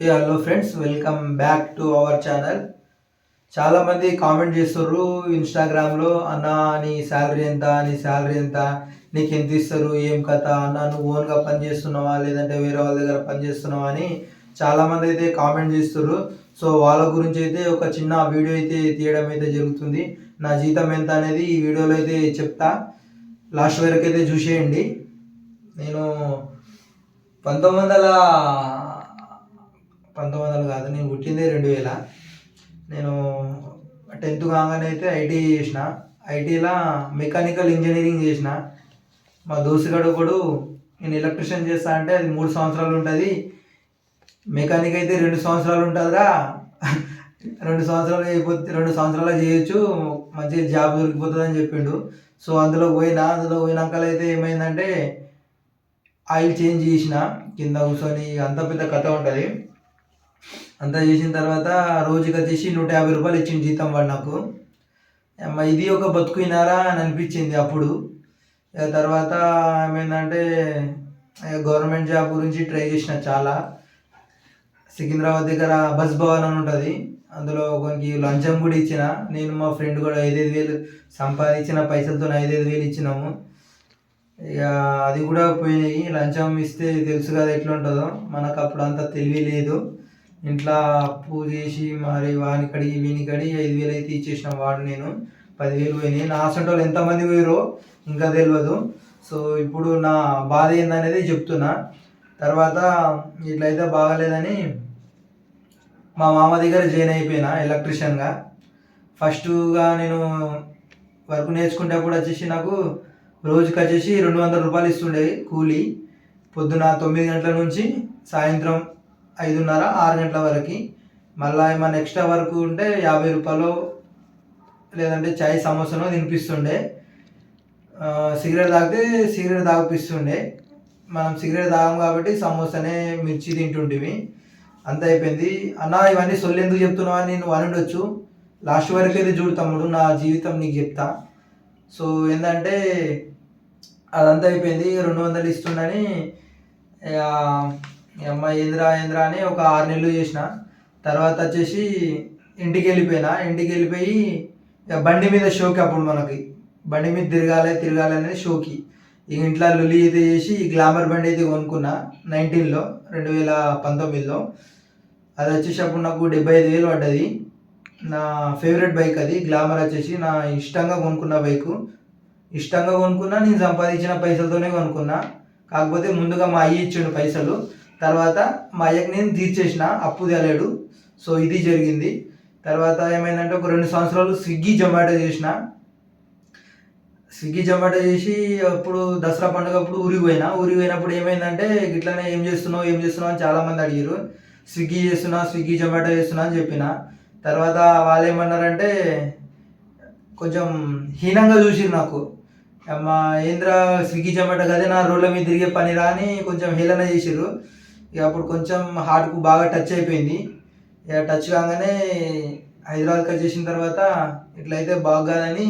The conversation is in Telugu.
A hello friends welcome back to our channel చాలామంది కామెంట్ చేస్తారు ఇన్స్టాగ్రామ్లో అన్న నీ శాలరీ ఎంత నీ శాలరీ ఎంత? నీకు ఎంత ఇస్తారు? ఏం కథ? అన్న నువ్వు ఓన్గా పని చేస్తున్నావా? లేదంటే వేరే వాళ్ళ దగ్గర పని చేస్తున్నావా? అని చాలామంది అయితే కామెంట్ చేస్తారు సో వాళ్ళ గురించి అయితే ఒక చిన్న వీడియో అయితే తీయడం అయితే జరుగుతుంది. నా జీతం ఎంత అనేది ఈ వీడియోలో అయితే చెప్తా. లాస్ట్ వరకు అయితే చూసేయండి. నేను పంతొమ్మిది వందల పంతొమ్మిది వందలు కాదు నేను పుట్టిందే రెండు వేల. నేను టెన్త్ కాగానే అయితే ఐటీ చేసిన. ఐటీలో మెకానికల్ ఇంజనీరింగ్ చేసిన. మా దోస్తుగాడు ఒకడు నేను ఎలక్ట్రిషియన్ చేస్తా అంటే అది మూడు సంవత్సరాలు ఉంటుంది. మెకానిక్ అయితే రెండు సంవత్సరాలు ఉంటుందిరా. రెండు సంవత్సరాలు అయిపోతే రెండు సంవత్సరాలు చేయొచ్చు. మంచి జాబ్ దొరికిపోతుంది అని చెప్పిండు. సో అందులో పోయినా అందులో పోయినాకలైతే ఏమైందంటే ఆయిల్ చేంజ్ చేసిన. కింద కూర్చొని అంత పెద్ద కథ ఉంటుంది. అంతా చేసిన తర్వాత రోజుకి వచ్చేసి నూట యాభై రూపాయలు ఇచ్చింది జీతం వాడు నాకు. అమ్మ ఇది ఒక బతుకుయినారా అని అనిపించింది అప్పుడు. ఇక తర్వాత ఏమైందంటే గవర్నమెంట్ జాబ్ గురించి ట్రై చేసిన చాలా. సికింద్రాబాద్ దగ్గర బస్ భవన్ అని ఉంటుంది. అందులో కొన్ని లంచం కూడా ఇచ్చిన. నేను మా ఫ్రెండ్ కూడా ఐదైదు వేలు సంపాదించిన పైసలతో ఐదైదు వేలు ఇచ్చినాము. ఇక అది కూడా పోయినాయి. లంచం ఇస్తే తెలుసు కదా ఎట్లా ఉంటుందో మనకు అప్పుడు అంత తెలివి లేదు. ఇంట్లో అప్పు చేసి మరి వాని కడిగి వీని కడిగి ఐదు వేలు అయితే ఇచ్చేసిన వాడు నేను. పదివేలు పోయినాయి. నా అసంటి వాళ్ళు ఎంతమంది పోయారో ఇంకా తెలియదు సో ఇప్పుడు నా బాధ ఏందనేది చెప్తున్నా. తర్వాత ఇట్లయితే బాగాలేదని మా మామ దగ్గర జాయిన్ అయిపోయినా ఎలక్ట్రిషియన్గా. ఫస్ట్గా నేను వర్క్ నేర్చుకునేటప్పుడు వచ్చేసి నాకు రోజుకి వచ్చేసి రెండు వందల రూపాయలు ఇస్తుండేవి కూలీ. పొద్దున తొమ్మిది గంటల నుంచి సాయంత్రం ఐదున్నర ఆరు గంటల వరకు. మళ్ళీ ఏమైనా ఎక్స్ట్రా వరకు ఉంటే యాభై రూపాయలు లేదంటే చాయ్ సమోసానో తినిపిస్తుండే. సిగరెట్ తాగితే సిగరెట్ తాగిపిస్తుండే. మనం సిగరెట్ తాగం కాబట్టి సమోసానే మిర్చి తింటుంటివి అంత అయిపోయింది. అన్న ఇవన్నీ సొల్లు ఎందుకు చెప్తున్నావు అని నేను అనుండొచ్చు. లాస్ట్ వరకు అయితే చూడు తమ్ముడు నా జీవితం నీకు చెప్తా. సో ఏంటంటే అదంతా అయిపోయింది. రెండు వందలు ఇస్తుండని ఇక ఈ అమ్మాయి ఏంద్రా ఏంద్రా అని ఒక ఆరు నెలలు చేసిన. తర్వాత వచ్చేసి ఇంటికి వెళ్ళిపోయినా. ఇంటికి వెళ్ళిపోయి ఇక బండి మీద షోకి అప్పుడు మనకి. బండి మీద తిరగాలి తిరగాలి అనేది షోకి. ఇక ఇంట్లో లొలి అయితే చేసి ఈ గ్లామర్ బండి అయితే కొనుక్కున్నా నైన్టీన్లో రెండు వేల పంతొమ్మిదిలో. అది వచ్చేసి అప్పుడు నాకు డెబ్బై ఐదు వేలు పడ్డది. నా ఫేవరెట్ బైక్ అది. గ్లామర్ వచ్చేసి నా ఇష్టంగా కొనుక్కున్న బైకు. ఇష్టంగా కొనుక్కున్నా నేను సంపాదించిన పైసలతోనే కొనుక్కున్నా. కాకపోతే ముందుగా మా అయ్యి ఇచ్చిండు పైసలు. తర్వాత మా అయ్యకి నేను తీర్చేసిన అప్పు తేలేడు. సో ఇది జరిగింది. తర్వాత ఏమైందంటే ఒక రెండు సంవత్సరాలు స్విగ్గీ జొమాటో చేసిన. స్విగ్గీ జొమాటో చేసి అప్పుడు దసరా పండుగ అప్పుడు ఊరికి పోయినా. ఊరికి పోయినప్పుడు ఏమైందంటే ఇట్లానే ఏం చేస్తున్నావు ఏం చేస్తున్నావు అని చాలామంది అడిగారు స్విగ్గీ చేస్తున్నా స్విగ్గీ జొమాటో చేస్తున్నా అని చెప్పిన. తర్వాత వాళ్ళు ఏమన్నారంటే కొంచెం హీనంగా చూసిరు నాకు. అమ్మ ఏంద్ర స్విగ్గీ జొమాటో కదే నా రోడ్ల మీద తిరిగే పని రాని కొంచెం హేళన చేసిరు ఇక అప్పుడు కొంచెం హార్ట్కు బాగా టచ్ అయిపోయింది. ఇక టచ్ కాగానే హైదరాబాద్కి వచ్చేసిన తర్వాత ఇట్లయితే బాగాదని